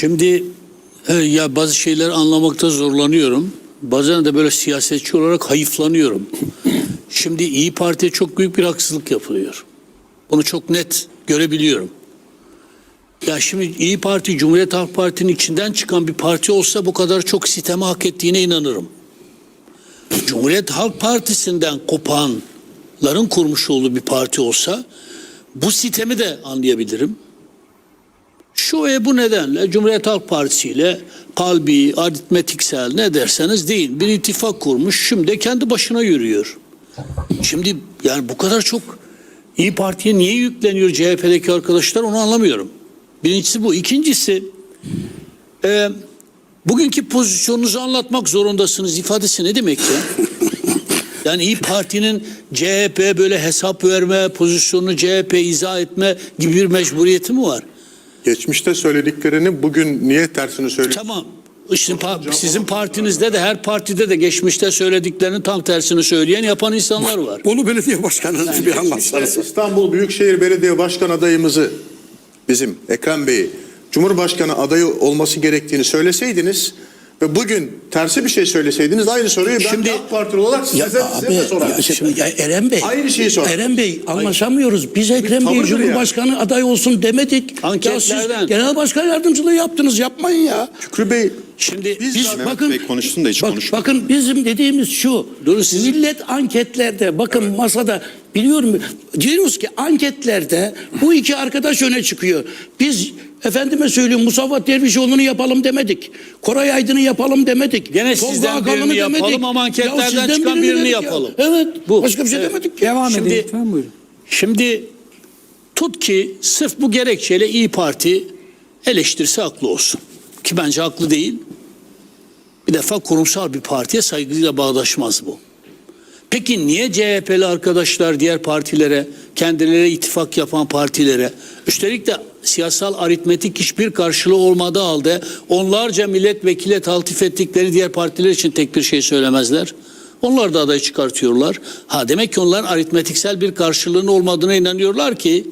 Şimdi ya bazı şeyleri anlamakta zorlanıyorum. Bazen de böyle siyasetçi olarak hayıflanıyorum. Şimdi İyi Parti'ye çok büyük bir haksızlık yapılıyor. Bunu çok net görebiliyorum. Ya şimdi İyi Parti Cumhuriyet Halk Parti'nin içinden çıkan bir parti olsa bu kadar çok siteme hak ettiğine inanırım. Cumhuriyet Halk Partisi'nden kopanların kurmuş olduğu bir parti olsa bu sitemi de anlayabilirim. Şu ve bu nedenle Cumhuriyet Halk Partisi ile kalbi, aritmetiksel ne derseniz deyin bir ittifak kurmuş şimdi kendi başına yürüyor. Şimdi yani bu kadar çok İyi Parti'ye niye yükleniyor CHP'deki arkadaşlar onu anlamıyorum. Birincisi bu. İkincisi e, bugünkü pozisyonunuzu anlatmak zorundasınız ifadesi ne demek ya? Yani İyi Parti'nin CHP böyle hesap verme, pozisyonunu CHP izah etme gibi bir mecburiyeti mi var? Geçmişte söylediklerini bugün niye tersini söylüyor? Tamam. İşte pa- sizin partinizde de her partide de geçmişte söylediklerinin tam tersini söyleyen yapan insanlar var. Bolu Belediye Başkanı'nı bir anlatsanız. İstanbul Büyükşehir Belediye Başkan adayımızı bizim Ekrem Bey'i Cumhurbaşkanı adayı olması gerektiğini söyleseydiniz ve bugün tersi bir şey söyleseydiniz aynı soruyu ben Şimdi- AK Partili olarak size, Ya size abi, de sorarım. ya şimdi ya Eren Bey. Aynı şeyi sor. Eren Bey anlaşamıyoruz. Biz Ekrem Bey Cumhurbaşkanı aday olsun demedik. Anketlerden. Ya siz genel başkan yardımcılığı yaptınız. Yapmayın ya. Şükrü Bey Şimdi Biz- Biz Mehmet bakın Bey konuşsun da hiç bak- konuşmadı. Bakın bizim dediğimiz şu. Durun siz- Millet anketlerde bakın masada biliyorum diyoruz ki anketlerde bu iki arkadaş öne çıkıyor. Biz efendime söyleyeyim Musavat Dervişoğlu'nu yapalım demedik. Koray Aydın'ı yapalım demedik. Gene Tolga sizden Akalın'ı birini yapalım demedik. ama anketlerden Ya sizden çıkan birini dedik ya. yapalım. Evet. Bu. Başka bir şey Evet. demedik ya. Devam Şimdi- edin lütfen buyurun. Şimdi tut ki sırf bu gerekçeyle İyi Parti eleştirisi haklı olsun. Ki bence haklı değil. Bir defa kurumsal bir partiye saygıyla bağdaşmaz bu. Peki niye CHP'li arkadaşlar diğer partilere, kendileri ittifak yapan partilere, üstelik de siyasal aritmetik hiçbir karşılığı olmadığı halde onlarca milletvekile taltif ettikleri diğer partiler için tek bir şey söylemezler? Onlar da aday çıkartıyorlar. Ha demek ki onların aritmetiksel bir karşılığının olmadığına inanıyorlar ki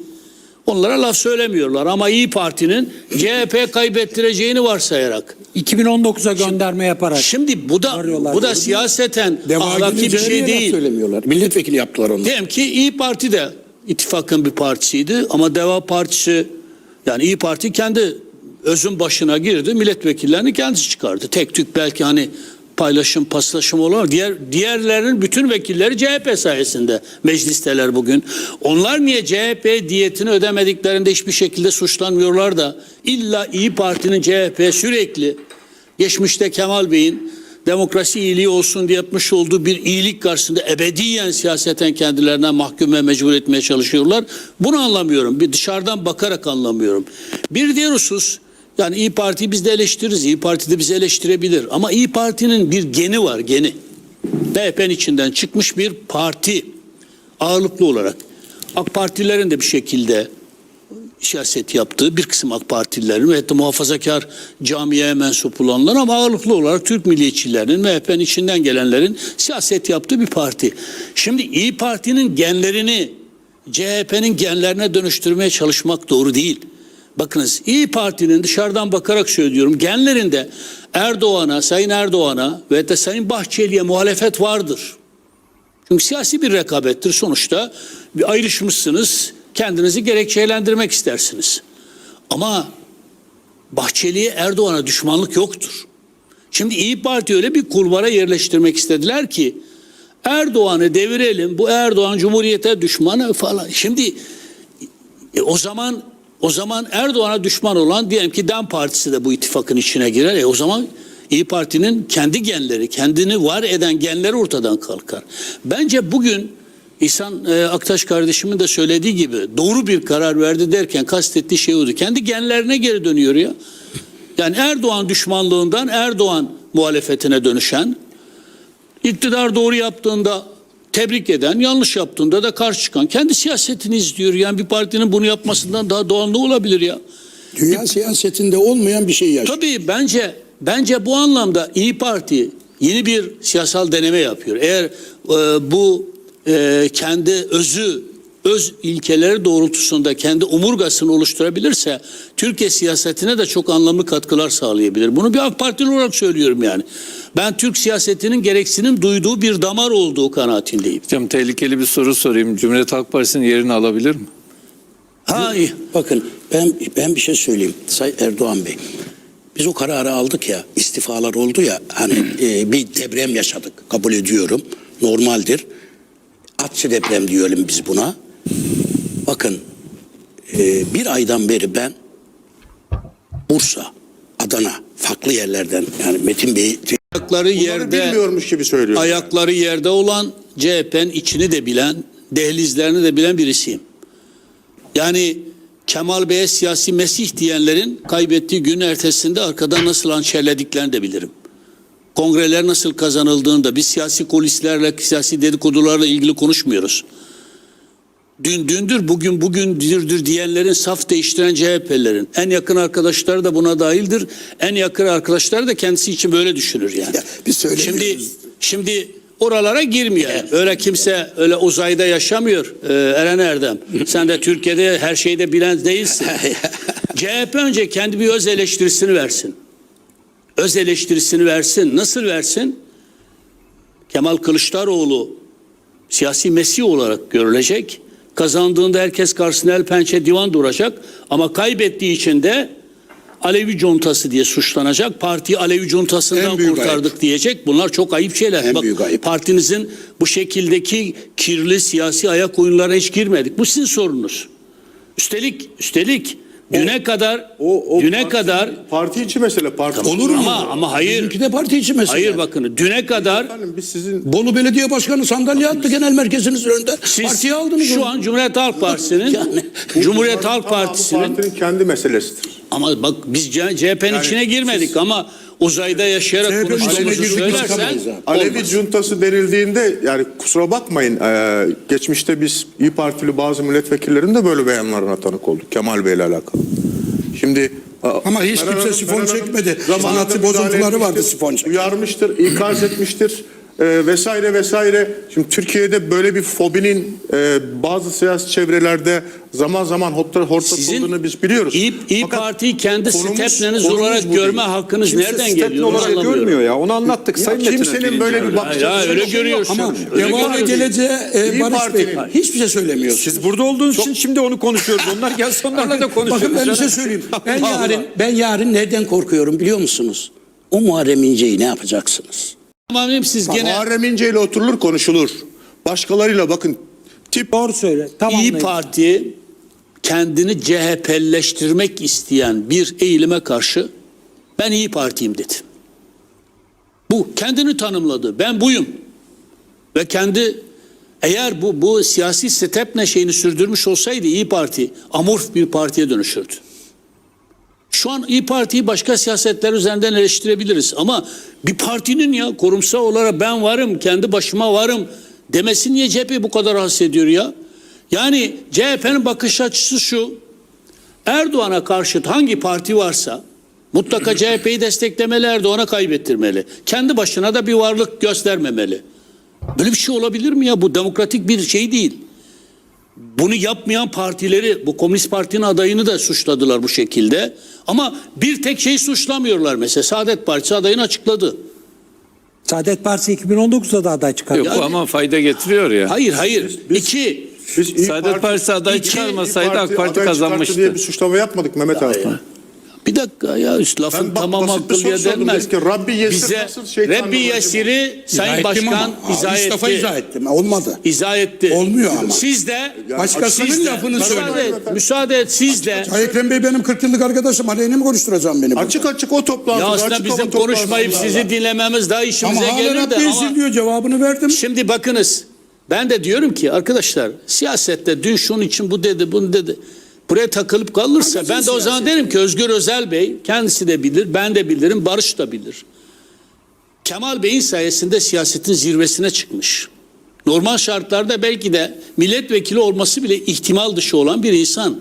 onlara laf söylemiyorlar. Ama İyi Parti'nin CHP kaybettireceğini varsayarak. 2019'a gönderme yaparak. Şimdi bu da bu da siyaseten ahlaki bir şey değil. söylemiyorlar. Milletvekili yaptılar onu. Diyelim ki İyi Parti de ittifakın bir partisiydi ama Deva Partisi yani İyi Parti kendi özün başına girdi. Milletvekillerini kendisi çıkardı. Tek tük belki hani paylaşım paslaşım olur. Diğer diğerlerinin bütün vekilleri CHP sayesinde meclisteler bugün. Onlar niye CHP diyetini ödemediklerinde hiçbir şekilde suçlanmıyorlar da illa İyi Parti'nin CHP sürekli geçmişte Kemal Bey'in demokrasi iyiliği olsun diye yapmış olduğu bir iyilik karşısında ebediyen siyaseten kendilerine mahkum ve mecbur etmeye çalışıyorlar. Bunu anlamıyorum. Bir dışarıdan bakarak anlamıyorum. Bir diğer husus yani İyi Parti'yi biz de eleştiririz. İyi Parti de bizi eleştirebilir. Ama İyi Parti'nin bir geni var geni. MHP'nin içinden çıkmış bir parti ağırlıklı olarak. AK Partilerin de bir şekilde siyaset yaptığı bir kısım AK Partililerin ve hatta muhafazakar camiye mensup olanlar ama ağırlıklı olarak Türk milliyetçilerinin MHP'nin içinden gelenlerin siyaset yaptığı bir parti. Şimdi İyi Parti'nin genlerini CHP'nin genlerine dönüştürmeye çalışmak doğru değil. Bakınız İyi Parti'nin dışarıdan bakarak söylüyorum genlerinde Erdoğan'a, Sayın Erdoğan'a ve de Sayın Bahçeli'ye muhalefet vardır. Çünkü siyasi bir rekabettir sonuçta. Bir ayrışmışsınız, kendinizi gerekçelendirmek istersiniz. Ama Bahçeli'ye Erdoğan'a düşmanlık yoktur. Şimdi İyi Parti öyle bir kulvara yerleştirmek istediler ki Erdoğan'ı devirelim. Bu Erdoğan Cumhuriyete düşmanı falan. Şimdi e, o zaman o zaman Erdoğan'a düşman olan diyelim ki DEM Partisi de bu ittifakın içine girer. E o zaman İyi Parti'nin kendi genleri, kendini var eden genleri ortadan kalkar. Bence bugün İhsan e, Aktaş kardeşimin de söylediği gibi doğru bir karar verdi derken kastettiği şey oydu. Kendi genlerine geri dönüyor ya. Yani Erdoğan düşmanlığından Erdoğan muhalefetine dönüşen, iktidar doğru yaptığında tebrik eden, yanlış yaptığında da karşı çıkan, kendi siyasetini izliyor. Yani bir partinin bunu yapmasından daha doğal ne olabilir ya? Dünya siyasetinde olmayan bir şey yaşıyor. Tabii bence bence bu anlamda İyi Parti yeni bir siyasal deneme yapıyor. Eğer e, bu e, kendi özü öz ilkeleri doğrultusunda kendi omurgasını oluşturabilirse Türkiye siyasetine de çok anlamlı katkılar sağlayabilir. Bunu bir AK Partili olarak söylüyorum yani. Ben Türk siyasetinin gereksinim duyduğu bir damar olduğu kanaatindeyim. Hocam tehlikeli bir soru sorayım. Cumhuriyet Halk Partisi'nin yerini alabilir mi? Ha iyi. Bakın ben ben bir şey söyleyeyim Say Erdoğan Bey. Biz o kararı aldık ya istifalar oldu ya hani e, bir deprem yaşadık kabul ediyorum normaldir. Atçı deprem diyelim biz buna. Bakın e, bir aydan beri ben Bursa, Adana farklı yerlerden yani Metin Bey Ayakları yerde bilmiyormuş gibi söylüyor. ayakları yerde olan CHP'nin içini de bilen, dehlizlerini de bilen birisiyim. Yani Kemal Bey'e siyasi mesih diyenlerin kaybettiği gün ertesinde arkadan nasıl hançerlediklerini de bilirim. Kongreler nasıl kazanıldığını da biz siyasi kulislerle, siyasi dedikodularla ilgili konuşmuyoruz. Dün dündür, bugün bugündür diyenlerin saf değiştiren CHP'lerin en yakın arkadaşları da buna dahildir. En yakın arkadaşları da kendisi için böyle düşünür yani. Ya, biz. Şimdi şimdi oralara girmeyelim. Öyle kimse öyle uzayda yaşamıyor ee, Eren Erdem. Sen de Türkiye'de her şeyde bilen değilsin. CHP önce kendi bir öz eleştirisini versin. Öz eleştirisini versin. Nasıl versin? Kemal Kılıçdaroğlu siyasi mesih olarak görülecek. Kazandığında herkes karşısında el pençe divan duracak. Ama kaybettiği için de Alevi contası diye suçlanacak. Partiyi Alevi contasından kurtardık diyecek. Bunlar çok ayıp şeyler. En büyük ayıp. Partinizin bu şekildeki kirli siyasi ayak oyunlarına hiç girmedik. Bu sizin sorunuz. Üstelik üstelik düne kadar O, o düne parti- kadar parti içi mesele parti. olur mu? ama ama hayır. Bizimki de parti içi mesela. Hayır bakın düne kadar Efendim biz sizin Bolu Belediye Başkanı sandalye attı genel merkezinizin önünde. siz Partiye aldınız şu onu. an Cumhuriyet Halk Partisi'nin Yani- Cumhuriyet Halk Partisi'nin partinin kendi meselesidir. ama bak biz CHP'nin içine girmedik ama uzayda yaşayarak konuştuğumuzu söylersen. Alevi olmaz. cuntası denildiğinde yani kusura bakmayın e, geçmişte biz İyi Partili bazı milletvekillerinin de böyle beyanlarına tanık olduk Kemal Bey'le alakalı. Şimdi Ama hiç kimse sifon çekmedi. Sanatçı bozuntuları vardı sifon çeken. Uyarmıştır, ikaz etmiştir e, vesaire vesaire. Şimdi Türkiye'de böyle bir fobinin e, bazı siyasi çevrelerde zaman zaman hortla- hortlatıldığını biz biliyoruz. İyi, İyi Fakat Parti'yi kendi stepneniz olarak görme değil. hakkınız Kimse nereden geliyor? Olarak görmüyor ya. Onu anlattık. Ya Sayın kimsenin böyle bir bakış öyle açısı yok. görüyorsun. Ama Öyle devamı görüyorsun. geleceğe e, İyi Barış Bey Parti'nin- hiçbir şey söylemiyorsunuz. Siz burada olduğunuz için şimdi onu konuşuyoruz. Onlar gelsin onlarla da konuşuruz. Bakın ben bir şey söyleyeyim. Ben Allah yarın ben yarın nereden korkuyorum biliyor musunuz? O Muharrem İnce'yi ne yapacaksınız? Ama benim siz gene Muharrem İnce ile oturulur konuşulur. Başkalarıyla bakın tip Doğru söyle. İyi Tamamlayın. Parti kendini CHP'leştirmek isteyen bir eğilime karşı ben İyi Parti'yim dedi. Bu kendini tanımladı. Ben buyum. Ve kendi eğer bu bu siyasi stepne şeyini sürdürmüş olsaydı İyi Parti amorf bir partiye dönüşürdü. Şu an İyi Parti'yi başka siyasetler üzerinden eleştirebiliriz ama bir partinin ya kurumsal olarak ben varım, kendi başıma varım demesi niye CHP bu kadar rahatsız ediyor ya? Yani CHP'nin bakış açısı şu. Erdoğan'a karşıt hangi parti varsa mutlaka CHP'yi desteklemeli, Erdoğan'a kaybettirmeli. Kendi başına da bir varlık göstermemeli. Böyle bir şey olabilir mi ya? Bu demokratik bir şey değil. Bunu yapmayan partileri, bu Komünist Parti'nin adayını da suçladılar bu şekilde. Ama bir tek şey suçlamıyorlar mesela. Saadet Partisi adayını açıkladı. Saadet Partisi 2019'da da aday çıkardı. Yok bu ama fayda getiriyor ya. Hayır hayır. İki, biz İyi Saadet Partisi aday İki- çıkarmasaydı AK Parti kazanmıştı. diye bir suçlama yapmadık Mehmet abi. Bir dakika ya işte lafın Ben bak- tamam basit bir hakkılıya soru sordum. denmez. Ki, Rabbi Yesir Bize nasıl Rabbi? Yesir'i Sayın İzah ettim Başkan ama. izah Mustafa etti. izah ettim. Olmadı. İzah etti. Olmuyor ama. Siz de Başkasının siz de- lafını müsaade söyle. et, müsaade et siz de Ay Ekrem Bey benim 40 yıllık arkadaşım. Aleyhine mi konuşturacağım beni? burada? Açık açık o toplantıda. ya aslında açık bizim konuşmayıp sizi dinlememiz daha Ama işimize hala gelir de Rabbi ama Esir diyor cevabını verdim. Şimdi bakınız ben de diyorum ki arkadaşlar siyasette dün şunun için bu dedi bunu dedi. Buraya takılıp kalırsa ben de o zaman derim ki Özgür Özel Bey kendisi de bilir ben de bilirim Barış da bilir. Kemal Bey'in sayesinde siyasetin zirvesine çıkmış. Normal şartlarda belki de milletvekili olması bile ihtimal dışı olan bir insan.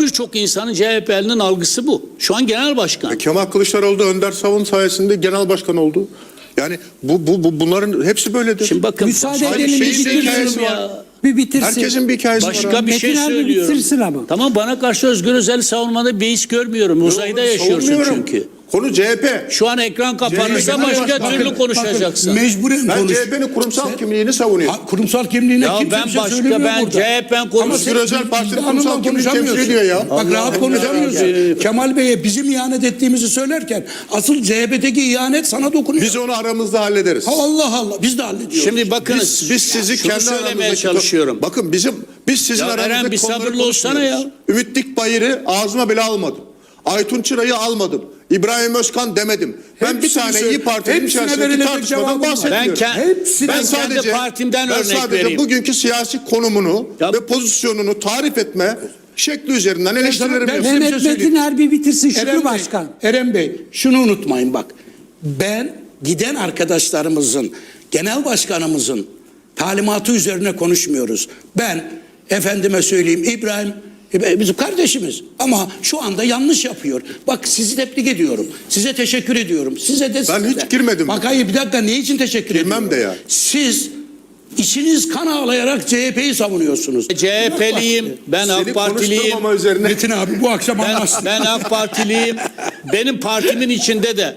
Birçok insanın CHP'linin algısı bu. Şu an genel başkan. E, Kemal Kılıçdaroğlu da Önder Savun sayesinde genel başkan oldu. Yani bu, bu, bu bunların hepsi böyledir. Şimdi bakın Müsaade edelim, şey bir hikayesi ya. var. Bir bitirsin. Herkesin bir hikayesi var. Başka abi. bir şey Metin abi söylüyorum. bitirsin ama. Tamam bana karşı Özgür Özel'i savunmada beis görmüyorum. Uzayda yaşıyorsun Savunmuyorum. çünkü. Konu CHP. Şu an ekran kapanırsa CHP başka Bakın, türlü Bakın, konuşacaksın. mecburen Ben konuş. CHP'nin kurumsal kimliğini savunuyorum. Ha, kurumsal kimliğine Ya kimse ben bir şey başka, söylemiyor ben burada. CHP'den Ama konuşuyorum. sen Özgür Özel Parti'nin kurumsal kimliğini temsil konuşamıyorsun. ediyor ya. Bak rahat konuşamıyorsun. Allah. Kemal Bey'e bizim ihanet ettiğimizi söylerken asıl CHP'deki ihanet sana dokunuyor. Biz onu aramızda hallederiz. Ha, Allah Allah biz de hallediyoruz. Şimdi bakınız. Biz, biz sizi şunu kendi aramızdaki... çalışıyorum. Bakın bizim biz sizin Ya aranızdaki Eren bir sabırlı olsana ya. Ümit Dikbayır'ı ağzıma bile almadım. Aytun Çıra'yı almadım. İbrahim Özkan demedim. Ben bir Hepsini tane söyle- iyi Parti'nin içerisindeki tartışmadan bahsetmiyorum. Ben, ke- Hepsini- ben kendi partimden ben örnek sadece vereyim. bugünkü siyasi konumunu Ya- ve pozisyonunu tarif etme şekli üzerinden eleştirilerimi ben- bir Mehmet şey Metin. Er bir bitirsin Şükrü Eren Bey, Başkan. Eren Bey şunu unutmayın bak. Ben giden arkadaşlarımızın, genel başkanımızın talimatı üzerine konuşmuyoruz. Ben efendime söyleyeyim İbrahim e, bizim kardeşimiz ama şu anda yanlış yapıyor. Bak sizi tebrik ediyorum. Size teşekkür ediyorum. Size de Ben size hiç de. girmedim. Bak hayır bir dakika ne için teşekkür Girmem ediyorum? de ya. Siz içiniz kan ağlayarak CHP'yi savunuyorsunuz. CHP'liyim, ben Seni AK Partiliyim. konuşturmama üzerine Metin abi bu akşam Ben, anlarsın. ben AK Partiliyim. Benim partimin içinde de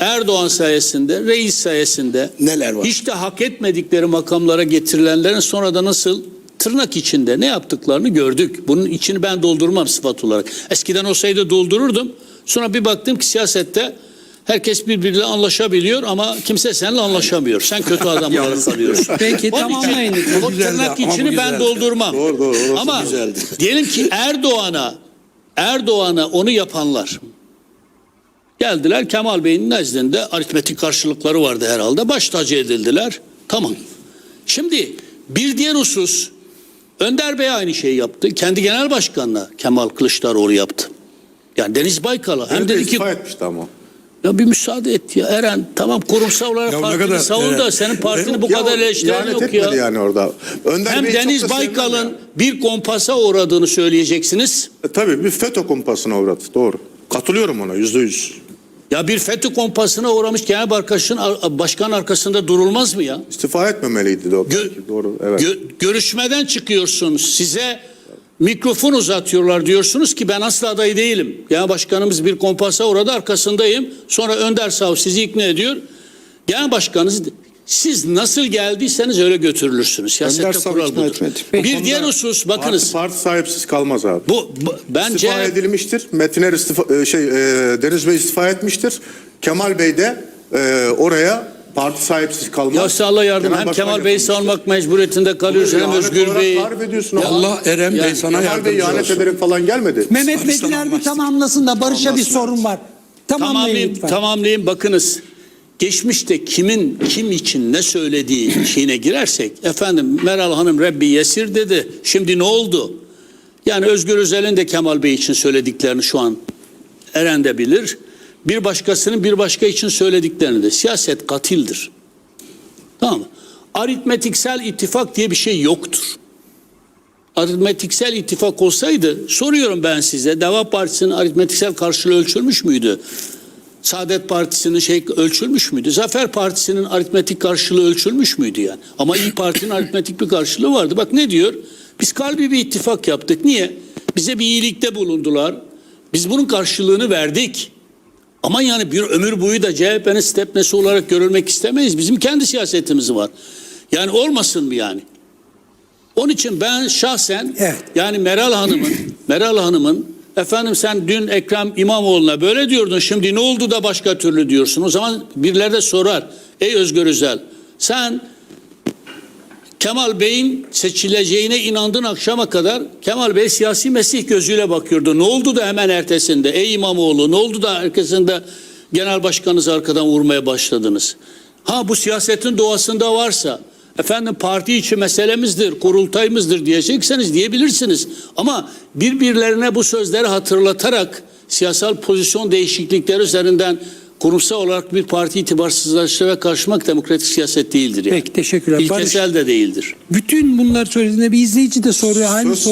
Erdoğan sayesinde, reis sayesinde Neler var? hiç de hak etmedikleri makamlara getirilenlerin sonra da nasıl tırnak içinde ne yaptıklarını gördük. Bunun içini ben doldurmam sıfat olarak. Eskiden olsaydı doldururdum. Sonra bir baktım ki siyasette herkes birbiriyle anlaşabiliyor ama kimse seninle anlaşamıyor. Sen kötü adam olarak kalıyorsun. Peki, Onun tamamlayın. O tırnak ama içini ben doldurmam. Doğru, doğru, orası ama güzeldi. diyelim ki Erdoğan'a Erdoğan'a onu yapanlar geldiler Kemal Bey'in nezdinde aritmetik karşılıkları vardı herhalde. Baş tacı edildiler. Tamam. Şimdi bir diğer husus Önder Bey aynı şeyi yaptı. Kendi genel başkanına Kemal Kılıçdaroğlu yaptı. Yani Deniz Baykal'a hem Hem de dedi ki etmişti ama. ya bir müsaade et ya Eren tamam kurumsal olarak Ya partini kadar- savun da Evet. senin partini bu Ya kadar eleştiren yok ya. yani orada. Önder Hem çok Deniz Baykal'ın bir kompasa uğradığını söyleyeceksiniz. E, tabii bir FETÖ kumpasına uğradı. Doğru. Katılıyorum ona yüzde yüz. Ya bir FETÖ kompasına uğramış genel başkanın, başkan arkasında durulmaz mı ya? İstifa etmemeliydi de o. Gö-. Doğru. Evet. Gö- görüşmeden çıkıyorsun. Size mikrofon uzatıyorlar diyorsunuz ki ben asla aday değilim. Genel başkanımız bir kompasa uğradı arkasındayım. Sonra Önder Sav sizi ikna ediyor. Genel başkanınız siz nasıl geldiyseniz öyle götürülürsünüz. Siyasette kural budur. etmedi. Bir Peki. diğer husus bakınız. Parti, parti sahipsiz kalmaz abi. Bu, bu bence İstifa edilmiştir. Metiner istifa e, şey e, Deniz Bey istifa etmiştir. Kemal Bey de e, oraya parti sahipsiz kalmaz. ya Allah yardım Genel hem başkan Kemal Bey'i savunmak mecburiyetinde kalıyorsun hem İhanet Özgür Bey'i. Allah Eren Bey Yani sana Kemal Bey yardımcı ihanet olsun. ederek falan gelmedi. Mehmet Metin Er bir tamamlasın da Barış'a bir sorun var. Tamamlayın Tamamlayayım, lütfen. tamamlayayım. Bakınız geçmişte kimin kim için ne söylediği şeyine girersek efendim Meral Hanım Rabbi Yesir dedi. Şimdi ne oldu? Yani Özgür Özel'in de Kemal Bey için söylediklerini şu an Eren de bilir. Bir başkasının bir başka için söylediklerini de. Siyaset katildir. Tamam mı? Aritmetiksel ittifak diye bir şey yoktur. Aritmetiksel ittifak olsaydı soruyorum ben size Deva Partisi'nin aritmetiksel karşılığı ölçülmüş müydü? Saadet Partisi'nin şey ölçülmüş müydü? Zafer Partisi'nin aritmetik karşılığı ölçülmüş müydü yani? Ama İyi Parti'nin aritmetik bir karşılığı vardı. Bak ne diyor? Biz kalbi bir ittifak yaptık. Niye? Bize bir iyilikte bulundular. Biz bunun karşılığını verdik. Ama yani bir ömür boyu da CHP'nin stepnesi olarak görülmek istemeyiz. Bizim kendi siyasetimiz var. Yani olmasın mı yani? Onun için ben şahsen Evet. yani Meral Hanım'ın Meral Hanım'ın efendim sen dün Ekrem İmamoğlu'na böyle diyordun şimdi ne oldu da başka türlü diyorsun. O zaman birileri de sorar. Ey Özgür Özel sen Kemal Bey'in seçileceğine inandın akşama kadar Kemal Bey siyasi mesih gözüyle bakıyordu. Ne oldu da hemen ertesinde ey İmamoğlu ne oldu da ertesinde genel başkanınızı arkadan vurmaya başladınız. Ha bu siyasetin doğasında varsa efendim parti içi meselemizdir, kurultayımızdır diyecekseniz diyebilirsiniz. Ama birbirlerine bu sözleri hatırlatarak siyasal pozisyon değişiklikleri üzerinden kurumsal olarak bir parti itibarsızlaştırarak karşılamak demokratik siyaset değildir. Yani. Peki teşekkürler. Barış, İlkesel de değildir. bütün bunlar söylediğinde bir izleyici de soruyor. Aynı Söz-